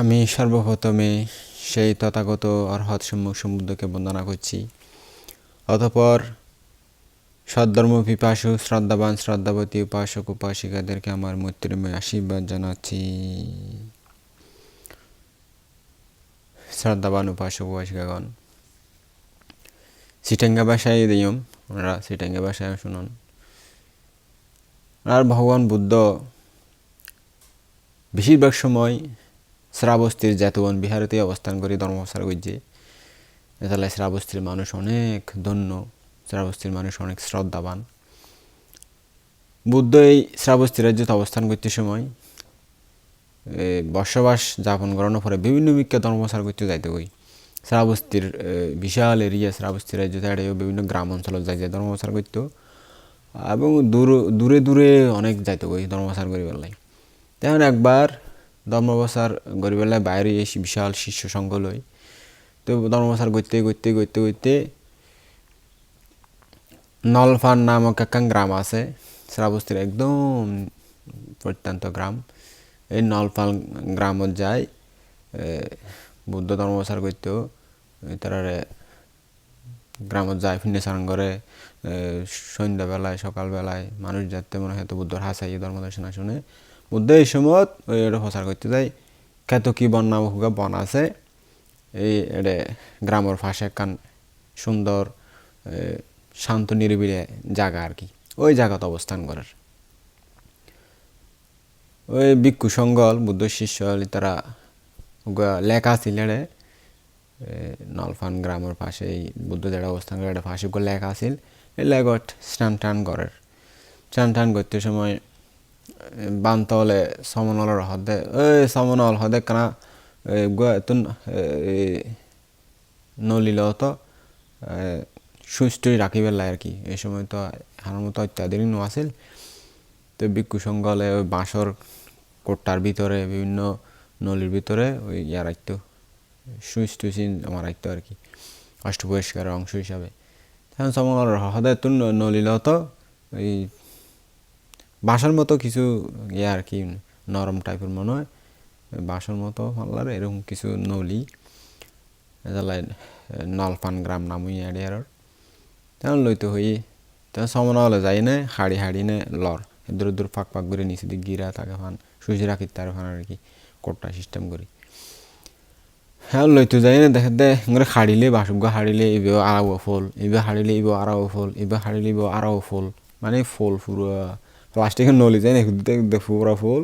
আমি সর্বপ্রথমে সেই তথাগত অর্হৎ সম্মুখ সমুদ্রকে বন্দনা করছি। অতঃপর সদ্ধর্ম পিপাসু, শ্রদ্ধাবান, শ্রদ্ধাবতী, উপাসক, উপাসিকাদেরকে আমার মৈত্রীময় আশীর্বাদ জানাচ্ছি। শ্রদ্ধাবান, উপাসক, উপাসিকাগণ। সিটেঙ্গা ভাষায় দিয়ম, ওনারা সিটেঙ্গা ভাষায় শুনুন। আর ভগবান বুদ্ধ, বেশিরভাগ সময় শ্রাবস্তির জাতবন বিহারেতে অবস্থান করে ধর্মপ্রচার করছে এতালে শ্রাবস্তির মানুষ অনেক ধন্য, শ্রাবস্তির মানুষ অনেক শ্রদ্ধাবান। বুদ্ধ এই শ্রাবস্তি রাজ্যতে অবস্থান করতে সময় বসবাস যাপন করানোর পরে বিভিন্ন বিখ্যাত ধর্মপ্রচার করতে যাইতে কই শ্রাবস্তির বিশাল এরিয়া শ্রাবস্তি রাজ্যতে এড়িয়ে বিভিন্ন গ্রাম অঞ্চলত যাই যায় ধর্মপ্রচার করতো। এবং দূর, দূরে দূরে অনেক যাইতো কই ধর্মপ্রচার করিবার লাই। তেমন একবার ধর্মপ্রচার করিবার লাই বাইরে এসে বিশাল শিষ্য সঙ্গ লই তো ধর্মপ্রচার করতে করতে করতে করতে নলফান নামক একখান গ্রাম আছে, শ্রাবস্তির একদম প্রত্যন্ত গ্রাম। এই নলফান গ্রামত যায় বুদ্ধ ধর্মপ্রচার করতেও তারারে গ্রামত যায় ফিনে সারণ করে সন্ধ্যাবেলায়, সকালবেলায় মানুষ যাতে মনে হয় তো বুদ্ধর হাসাই ধর্ম দর্শনা শুনে বুদ্ধ এই সময়ত ওই এটা প্রচার করতে যায় কেতকি বন নামক একটা বন আছে। এই এটা গ্রামের পাশে একখান সুন্দর শান্ত, নিরিবিলি জায়গা আর কি। ওই জায়গাতে অবস্থান করার ওই ভিক্ষু সঙ্গল, বুদ্ধ শিষ্য তারা লেখা ছিল এড়ে। নলফান গ্রামের পাশে এই বুদ্ধ যেটা অবস্থান করে পাশে উগা লেখা আছিল। এই লেগট স্নান টান করার। স্নান টান করতে সময় সমনলের হদে ওই সমনল হদে কানা উগা তুন নলিল তো সুস্থই রাখিবার লাই আর কি। এই সময় তো হার মতো অত্যাধুনিক নো আছিল তো ভিক্ষু সঙ্গলে ওই বাঁশর কোট্টার ভিতরে, বিভিন্ন নলির ভিতরে ওই ইয়া রাখতো সুইচ টুইচ আমার রাখতো আর কি অষ্ট পরিষ্কারের অংশ হিসাবে। তখন সমর হদে তো নলিল তো ওই বাঁশের মতো কিছু ইয়া আর কি, নরম টাইপের মনে হয়। বাঁশের মতো পাল্লার এরকম কিছু নলি এজালাই নলপান গ্রাম নামই এডিয়ার তখন লইতে হই। তখন সমনা হলে যাই না, হাড়ি হাড়ি নে, লর। এদুর দূর ফাঁক ফাঁক করে নিচে দিকে গিরা থাকে ফান, সুইচ রাখি তার ফান আর কি কোটটা সিস্টেম করি। হ্যাঁ লইতে যাই না, দেখে দে করে হাড়িলে বাসুক হাড়িলে ইবে আরাও ফুল, ইবে হাড়িলে ইবে আরাও ফুল, ইবে হাড়িলে ইবে আরাও ফুল। মানে ফুল পুরো প্লাস্টিকের নলি যায় না? দেখতে পুরা ফুল।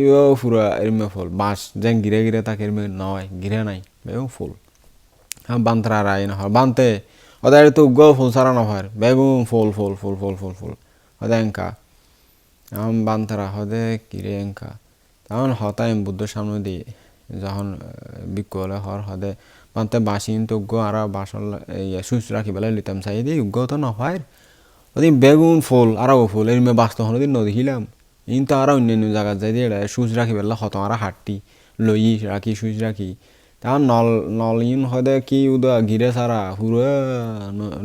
ইবে পুরা এরমে ফুল। বাঁশ যেন গিরে গিরে থাকে, এরমে নয় গিরে নাই এবং ফুল। হ্যাঁ বান্তরা রাই না হয়। বানতে, ওদের তো উগ্র ফুল সারা না হয়। বেগুন ফুল ফুল ফুল ফুল ফুল ফুল। ওদের এঙ্কা। এখন বান্তরা হদে কিরে এঙ্কা। তখন হতাই বুদ্ধ সামনে দিয়ে যখন বিকলে হর হদে। বান্তে বাসিন তো উগ্র আর বাসন সুইচ রাখি বেলা লিতাম। চাই দিয়ে উগ্র তো না ওদিন বেগুন ফুল, আরও ফুল এর বাস্তব হলো দিন নদেখিলাম ইন তো আরও অন্যান্য জায়গা যাই দিয়ে সুইচ রাখি বেলা হত আর হাঁটটি, লই রাখি সুইচ রাখি। তখন নল নল ইন হদে কি উদা গিরে সারা পুরো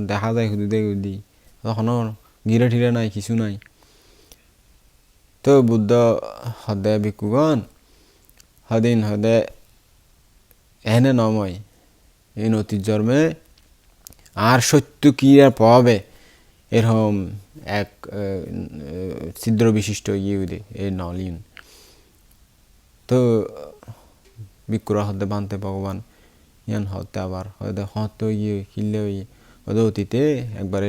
দেখা যায় হুদি দে হুদি তখন গিরে ঠিরে নাই, কিছু নাই। তো বুদ্ধ হদে ভিক্ষুগণ, হদিন হদে এনে নময়। এই নতির জন্মে, আর সত্য কি আর পাবে? এরকম এক ছিদ্র বিশিষ্ট ইউদে এ নলিন। তো, বিক্রা হতে বানতে ভগবান, ইয়ান হতে আবার, হয়তো হতে ইয়ে কিনলে ওই ওদের অতীতে একবার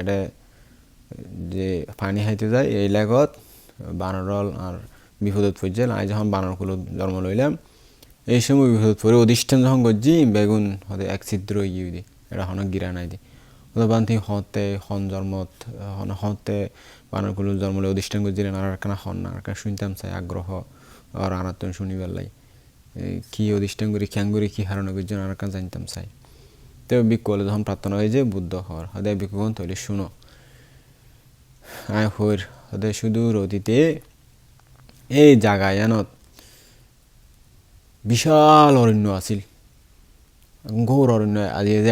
এটা, যে পানি খাইতে যায়, এই লাগত বানরল আর বিপদত পড়ছে আমি যখন বানরকুলো জন্ম লইলাম, এই সময় বিপদত পড়ে অধিষ্ঠান যখন করছি, বেগুন হতে এক ছিদ্র ইয়ে দি এটা হনক গিরা নাই দি। বান্তি হতে হন জন্মত, হন হতে বানরকুলো জন্ম লই অধিষ্ঠান করছিলেন আর একখানা হন না আর শুনতাম চাই আগ্রহ আর আনাতন শুনিবার লাই কি অধিষ্ঠান করি খ্যাং করি কি হারানো করছেন আর কান জানতাম চাই। তো বিকলে যখন প্রার্থনা হয়ে যে বুদ্ধ হওয়ার হদে বিকুগণ তৈলে শুনো। আয় হইর হদে সুদূর অতীতে, এই জানত বিশাল অরণ্য আছিল। ঘোর অরণ্য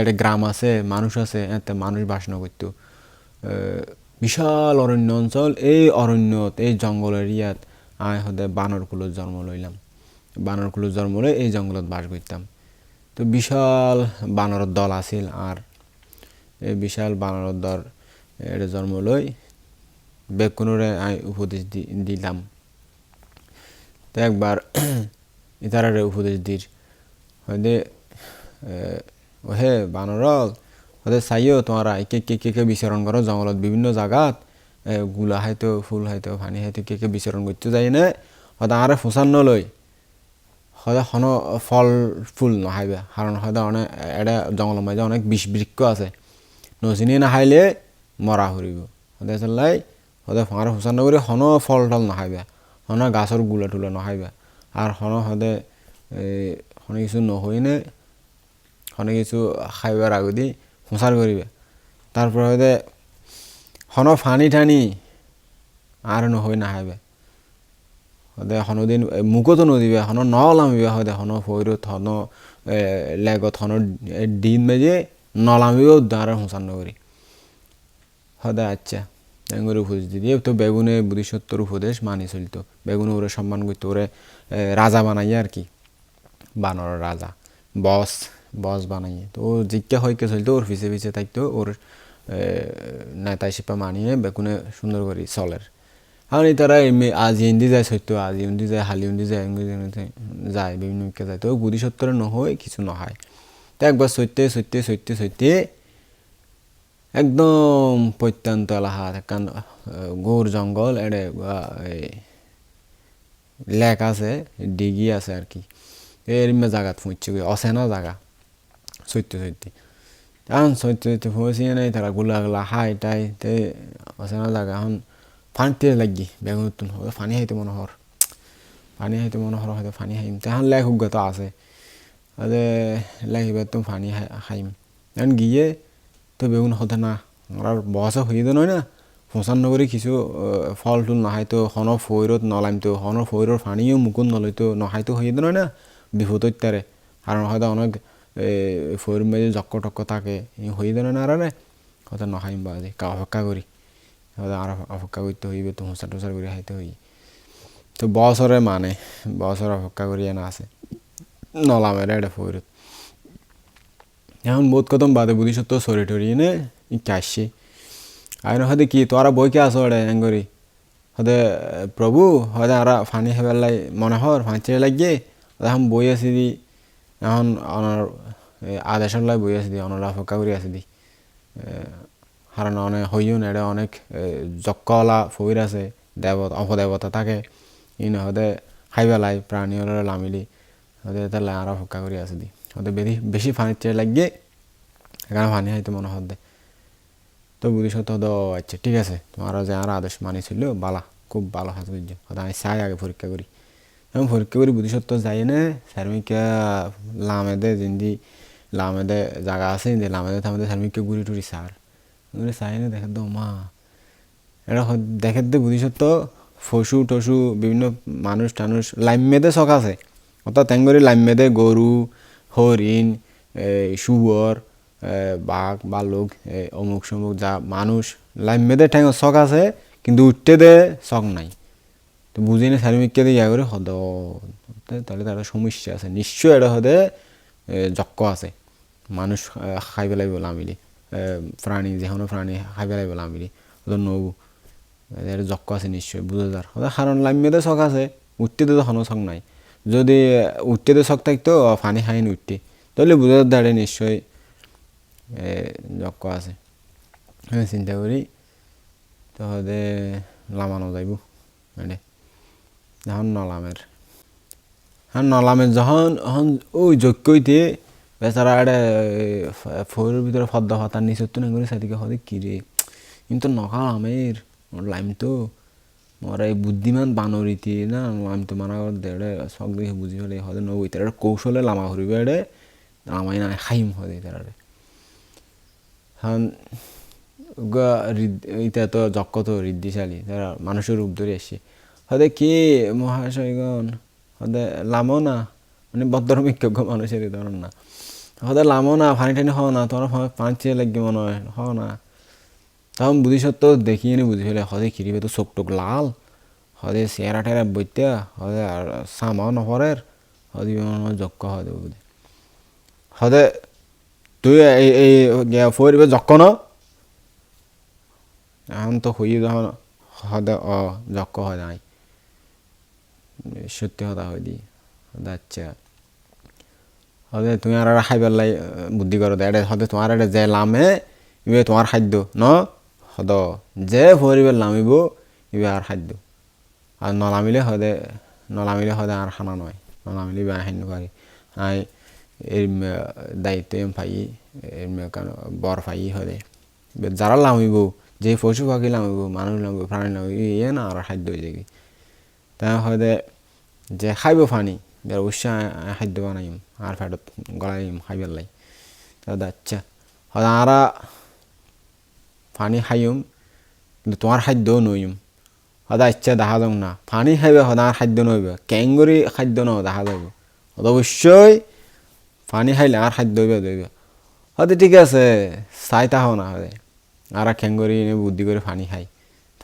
একটা গ্রাম আছে, মানুষ আছে, এতে মানুষ বাসনা করতো। বিশাল অরণ্য অঞ্চল, এই অরণ্যত, এই জঙ্গল এরিয়াত আয় হদে বানরকুলোর জন্ম লইলাম। বানরগুলো জন্ম লই এই জঙ্গলত বাস করতাম। তো বিশাল বানরের দল আছিল আর, এই বিশাল বানরের দল এটা জন্ম লই বেকুনরে আমি উপদেশ দিলাম। তো একবার, ইতারারে উপদেশ দির। হয়দে ওহে বানরল হয়দে চাইও তোমারা কে কে কে কে বিচরণ করো জঙ্গলত বিভিন্ন জায়গাত এ, গুলা হাইতো ফুল হাইতো পানি হাইতো কে কে বিচরণ করতে যাই না হয়তো আরে ফুসান নলই হয়তো হন ফল ফুল নহাইবে কারণ হয়তো অনেক এটা জঙ্গলের মাঝে অনেক বিষ বৃক্ষ আছে নচিনি নাখাইলে মরা হরিব হয়তো চলাই হয়তো ফাঁড় হুসান নগরী হন ফল টল নাখাইবে হন গাছর গুলা টুলা নাখাইবে আর হন হয়তো হন কিছু নহইনে হনে কিছু খাইবার আগদি হুঁসার করিবে তারপর হয়তো হন ফানি টানি আর নহই নাখাইবে সদায় হনদিন মুখতো নদিবে, হন নলামিবে সদায় হন ফৈরত হন লেগত হন ডিম মেজে নলামিবে উদ্ধার হুঁসান নগরী সদায় আচ্ছা বেগুনের উপদেশ দিয়ে। তো বেগুনে বুদ্ধিসত্তর উপদেশ মানি চলিত। বেগুনে ওরে সম্মান করতো ওরে রাজা বানাইয়ে আর কি? বানর রাজা বস বস বানাইয়ে। তো ও জিজ্ঞা হইকে চলতো, ওর পিছে পিছে থাকতো ওর নেতা হিসেবে মানিয়ে বেকুনে সুন্দর করে চলের। কারণ তারা এমনি আজি ইন্দি যায় সত্য আজি ইন্দি যায়, হালি ইন্দি যায় যায় বিভিন্ন যায়। তো বুদ্ধিসত্তর নহয়, কিছু নহয়। তো একবার সত্যে সত্যে সত্যে সত্যে একদম প্রত্যন্ত এলাকা কান গৌর জঙ্গল এড়ে লেক আছে, ডিগি আছে আর কি। এর মে জায়গাত ফুঁচছে অচেনা জায়গা সত্য সত্যি এখন সত্য সত্যি ফুঁসি নাই তারা গুলা গুলা হাই টাই তে অচেনা জায়গা এখন ফানিতে লাগি বেগুন তুন ফানি হাইতে মনে হর পানি হাইতে মনে হর হয়তো ফানি হাইম তেহান লেক হুগ্গত আছে আদে লাগিবে তুমি ফানি খাইম এখন গিয়ে তো বেগুন হতে না আর বসা হয়ে তো নয় না ফসান নগরী কিছু ফল টুল নাহাইতো হন ফৈরত নলাইমতো হন ফৈরর ফানিও মুকুন নলইতো নহাইতো হয়ে তো না বিহুত তারে কারণ হয়তো অনেক ফৈর মেজে জক্ক টক্ক থাকে ই তো নয় না আরে হয়তো নহাইম বাজে, কা অপেক্ষা করি। হয়তো আর অপেক্ষা করতে হইবে, তো হোঁসা টোসার করে খাইতে হই। তো বছরে মানে বছর অপেক্ষা করিয়া না আছে। নলামের এটা ফৈরত এখন বোধ কতম বাদে বুদ্ধি সত্য সরে টরি নে আসছে। আর হয়তো কি তোরা বইকে আসো এড়ে, এঙ্গরি। হয়তো প্রভু হয়তো আর ফানি হেবেলাই মনে হর ফাঁচে লাগিয়ে? এখন বই আসি দি এখন অনার আদেশের লাই বই আসি দি অনার অপেক্ষা করি আসি দি। কারণ অনেক হইও নেড়ে অনেক জক্কলা ফইর আছে দেবতা অপদেবতা থাকে। ইন হদে খাইবেলাই প্রাণী হলে লামিলি। হদে তাহলে আর অপেক্ষা করি আসি দি। হতে বেশি বেশি ফানির চেয়ে লাগিয়ে। এখানে ফানি হাইতে মনে হতে তো বুঝি হতো আচ্ছা ঠিক আছে। তোমার যে আর আদেশ মানিছিল, বালা, খুব ভালো হাত হয়তো আমি চাই আগে পরীক্ষা করি পরীক্ষা করি বুদ্ধি সত্য যাই না সার্মিকা লামেদে জিন্দি লামেদে জায়গা আছে যে লামেদে থামেদে সার্মিকা ঘুরি টুরি সার চাই না দেখে তো মা এটা দেখে দে বুদ্ধি সত্য ফসু টসু বিভিন্ন মানুষ টানুষ লাইম মেদে শখ আছে। অর্থাৎ তেঙ্গরি লাইমেদে গরু, হরিণ শুয়র বাঘ, বালুক অমুক সমুক যা মানুষ লাইমেদে ঠ্যাং শখ আছে, কিন্তু উঠতে দে শখ নাই। তো বুঝি না সার্মিককে দিয়ে ইয়া করে, হদ। তাহলে তার সমস্যা আছে। নিশ্চয় এটা হদে যক্ক আছে। মানুষ খাই পেলাই বলে আমিলি। প্রাণী যে কোনো প্রাণী, খাই পেলাই বলে আমিলি। ওদের নৌ এর আছে নিশ্চয় বুঝে যার। ওদের কারণ লাইমেদে শখ আছে উঠতে তো কোনো শখ নাই। যদি উঠতে তো শখ থাকতো পানি খাইনি উঠতে তাহলে বুঝে দাঁড়ে নিশ্চয় যক্ক আছে। চিন্তা করি তাহলে লামানো যাইব। এনে যখন নলামের। হ্যাঁ নলামের যখন এখন ওই যজ্ঞইতে বেচারা এটা ফোরের ভিতরে ফদ্দা ফাতার নিচে তো না করে সেদিকে হদে কিরে কিন্তু নকাল আমের লাইম তো মোর এই বুদ্ধিমান বানরিতি না, লাইম তো মানা করে দেড়ে শখ দেখে বুঝি হলে হদে নবই তার কৌশলে লামা হরিবে এড়ে লামাই না, খাইম হদে তারা হন ইটা তো যক্ক তো ঋদ্ধিশালী তারা মানুষের রূপ ধরে এসছে হদে কি মহাশয়গণ? হদে লামো না মানে বদ্রমিজ্ঞ মানুষের ধরন না। হদে লামো না ফানি টানি হও না, তোমার পাঁচ চেয়ে লাগবে মনে হয়, হও না। তখন বুঝি সত্য দেখিয়ে নি বুঝি ফেলে হদে কিরিবে তো চোখ টোক লাল। হদে চেহারা টেরা বইতে হদে আর সামাও নহরের হদি যক্ক হদে বুঝে হদে তুই এই এই ফরিবে যক্ক ন? এখন তো হইয়ে যখন হদে অ, যক্ক হয় নাই। সত্যি কথা হয় দি আচ্ছা হদে তুমি আর খাইবার লাই বুদ্ধি করো দে। হদে তোমার এটা যে লামে, ইবে তোমার খাদ্য, ন? হদ। যে ফরিবে লামিব, ইবে আর খাদ্য। আর নলামিলে হদে নলামিলে হদে আর খানা নয়। নলামিলে ইবে আহেন পারি। আই, এর দায়িত্ব এম পাই, এর বর পাই হদে যারা লামিব, যে পশু পাখি লামিব, মানুষ লামিব, প্রাণী লামিব ইয়ে না, আর খাদ্য হয়ে যাবে তাই হদে যে খাইব পানি যার অবশ্যই খাদ্য বানাইম, আর ফেটত গলাইম খাইবার লাই। তাহলে আচ্ছা। হদে আরা পানি খাইম, কিন্তু তোমার খাদ্য নইম। সদায় ইচ্ছা দেখা যাও না। পানি খাইবে সদায় খাদ্য নইবে। কেংগুৰি খাদ্য ন, দেখা যাব অবশ্যই পানি খাইলে আর খাদ্য হইবে দইবে হয়তো ঠিক আছে, চাই তাহ না হবে আর এনে বুদ্ধি করে পানি খাই।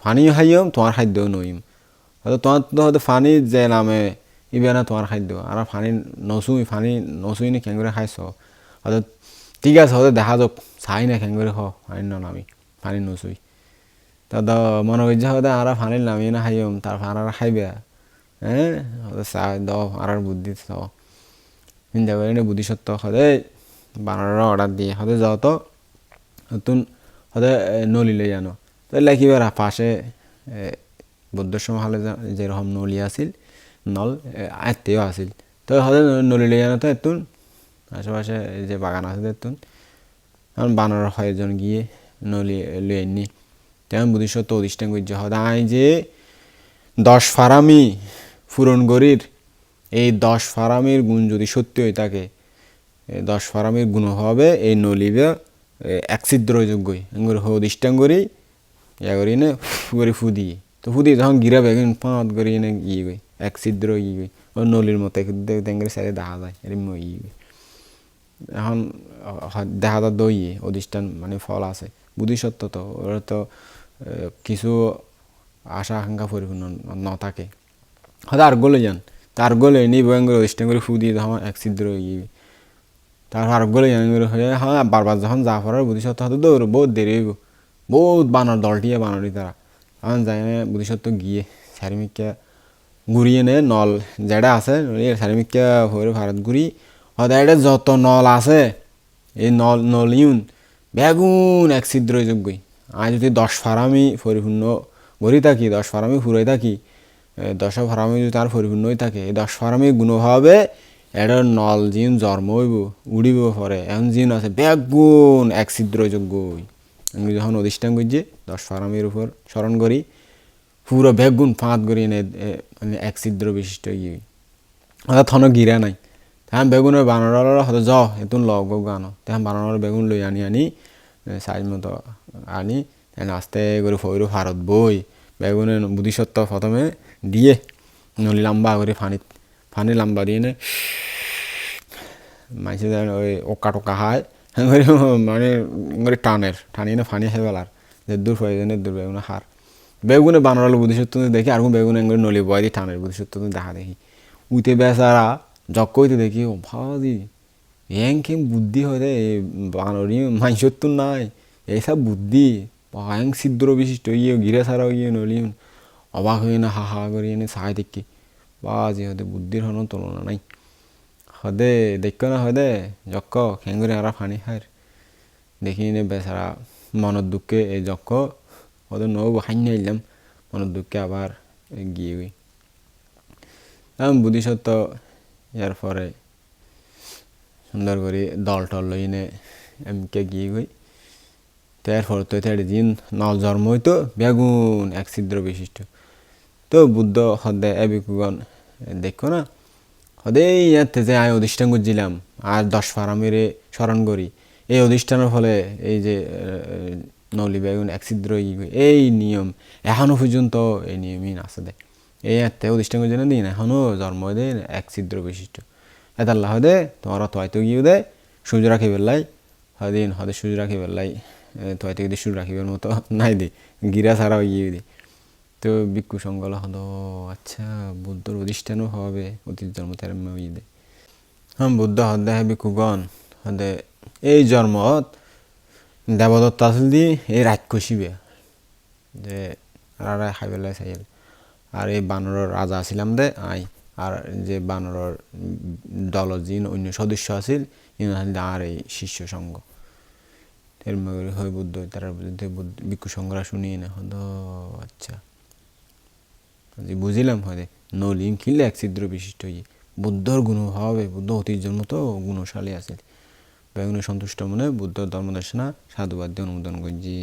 পানিও খাইম তোমার খাদ্য নইম। হয়তো তোমার তো হয়তো পানি যে নামে ইবে না তোমার খাদ্য। আর পানি নচুই পানি নচুই নি খেঙ্গরি খাইছ। হয়তো ঠিক আছে, হয়তো দেখা যাক চাই না খ পানি নামি পানি নচুই। তা মনে করছে হয়তো আর পানি নামিয়ে না খাইম তারপর আর খাইবে হ্যাঁ হয়তো চা দ আর বুদ্ধি চ। হিন্দা করে বুদ্ধি সত্য সদায় বানরের অর্ডার দিয়ে। হতে যাও তো, নতুন হতে নলিলে জানো। তো লেখিবার পাশে বুদ্ধ সময় হলে যেরকম নলি আছিল, নল আত্মীয় আছিল। তো হতে নলিলে জানো তো এতুন, আশেপাশে যে বাগান আছে এতুন। এখন বানর কয়েকজন গিয়ে নলি লুয়ে আনি তেমন বুদ্ধিসত্ত্ব অধিষ্ঠান করছে হদায় যে দশ ফারামি ফুরন গরির এই দশ ফারামির গুণ যদি সত্যি হয়ে থাকে দশ ফারামির গুণ হবে এই নলিবে এক ছিদ্রযোগ্যই। এগুলো অধিষ্ঠান করি, ইয়া করি নে করি ফু দিয়ে তো দিয়ে যখন গিরাবে পাঁত করি এনে ইয়ে গই এক ছিদ্র ইয়ে গই ও নলির মতো দেখে সাইডে দেখা যায়, এরম ইয়ে গই এখন দেখা যায় দই অধিষ্ঠান মানে ফল আছে বুদ্ধিসত্ত্ব তো, ওরা তো কিছু আশা আকাঙ্ক্ষা পরিপূর্ণ ন থাকে হয়তো আর গলে যান তার গলে নি ভয়ঙ্কর অধিষ্ঠান করে ফু দিয়ে তখন এক ছিদ্র ইয়ে তার আর গলে যান হয়ে হ্যাঁ বারবার যখন যা পড়ার বুদ্ধিসত্ত্ব হয়তো দৌড়, বহুত দেরি হইব, বহুত বানর, দলটিয়ে বানরই তারা। এখন যাই বুদ্ধিসত্ত্ব গিয়ে চারিমিকা ঘুরিয়ে নে, নল যেটা আছে চারিমিকা হয়ে ভারত ঘুরি এটা যত নল আছে, এই নল, নলিউন বেগুন এক ছিদ্র যোগ্যই আমি যদি দশ ফারামি পরিপূর্ণ গড়ি থাকি, দশ ফারামি ফুরাই থাকি দশ ফারামি যদি তার পরিপূর্ণ হয়ে থাকে, এই দশ ফারামি গুণভাবে এটা নল জিন জন্ম হইব, উড়িব পরে। এখন জিন আছে বেগুন এক ছিদ্র ছিদ্রযোগ্যই আমি যখন অধিষ্ঠান করছি দশ ফারামির উপর স্মরণ করি, পুরো বেগুন ফাঁদ করি এনে মানে এক ছিদ্র বিশিষ্ট ইয়ে। অর্থাৎ থন গিরা নাই। তাহান বেগুনের বানর হয়তো য এতুন লগ গানো। তাহান বানর বেগুন লই আনি আনি সাইজ মতো আনি আস্তে করে ফইরো ভারত বই বেগুনে বুদ্ধিসত্ত্ব প্রথমে দিয়ে নলি লম্বা করে ফানি ফানি লম্বা দিয়ে নে মাইসে ওই ওকা টোকা খায়। মানে টানের, টানিয়ে না ফানি খাই বেলার যে দূর প্রয়োজনের দূর বেগুনে হার। বেগুনে বানরালো বুদ্ধিসত্ত্ব দেখি আর বেগুনে এঙ্গরে নলি বয় দিয়ে টানের বুদ্ধিসত্ত্ব দেখা দেখি। উইতে বেচারা যক্ক হইতে দেখি, ও ভাবা এং কেম বুদ্ধি হয় রে বানরি মাইসত্তর নাই এইসব বুদ্ধি ভয়ং ছিদ্র বিশিষ্ট ইয়ে গিরে ছাড়াও ইয়ে নলি। অবাক হয়ে না হা হা করি এনে চাই দেখি। বা যে হতে বুদ্ধির হন তুলনা নাই। হদে দেখো না হদে, যক্ক, খেঙ্গুরে আর ফানি খায় দেখি নে বেচারা মনের দুঃখে এই যক্ক, হদে নৌ হাইন আইলাম মনের দুঃখে আবার গিয়ে গই আমি বুদ্ধিসত্ত্ব ইয়ার পরে সুন্দর করে দল টল লই নে এমকে গিয়ে গই তারপর তো তার দিন নল জন্ম হইতো বেগুন এক ছিদ্র বিশিষ্ট। তো বুদ্ধ হদে এবিকুগণ দেখো না হদেই ইয়াতে যে আমি অধিষ্ঠান করছিলাম আর দশ ফারামিরে স্মরণ করি। এই অধিষ্ঠানের ফলে এই যে নলি বেগুন এক ছিদ্র এই নিয়ম এখনও পর্যন্ত এই নিয়মই আছে দে। এই এতে অধিষ্ঠান করছে না দিন এখনও জন্ম দে এক ছিদ্র বিশিষ্ট। এতাল্লাহ দে তোমার তো হয়তো গিয়ে দে, সূর্য রাখি বেলাই হদিন হদে সূর্য রাখি বেলাই তো হয়তো যদি সূর্য রাখিবার মতো নাই দে, গিরা ছাড়াও গিয়ে দে। তো ভিক্ষু সংগল হলো। আচ্ছা বুদ্ধর অধিষ্ঠানও হবে অতীত জন্ম তার ইয়ে হ্যাঁ বুদ্ধ হদে হে বিকুগণ হদে এই জন্মত দেবদত্ত আসল দি এই রাত কষিবে যে আর খাই পেলাই চাই আর এই বানরের রাজা আছিলাম দে, আই। আর যে বানরের দলের যে অন্য সদস্য আছিল, ইন আর এই শিষ্য সঙ্গ এর হয় বুদ্ধ, তারা বিরুদ্ধে ভিক্ষু সংঘরা শুনিয়ে না। হদ আচ্ছা। যে বুঝিলাম হয় নলিম খিলে এক ছিদ্র বিশিষ্ট ইয়ে বুদ্ধর গুণ হবে বুদ্ধ ঐতিহ্যের মতো গুণশালী আছে। বেগুনে সন্তুষ্ট মনে বুদ্ধ ধর্মদর্শনা, সাধুবাদ্য অনুমোদন করছি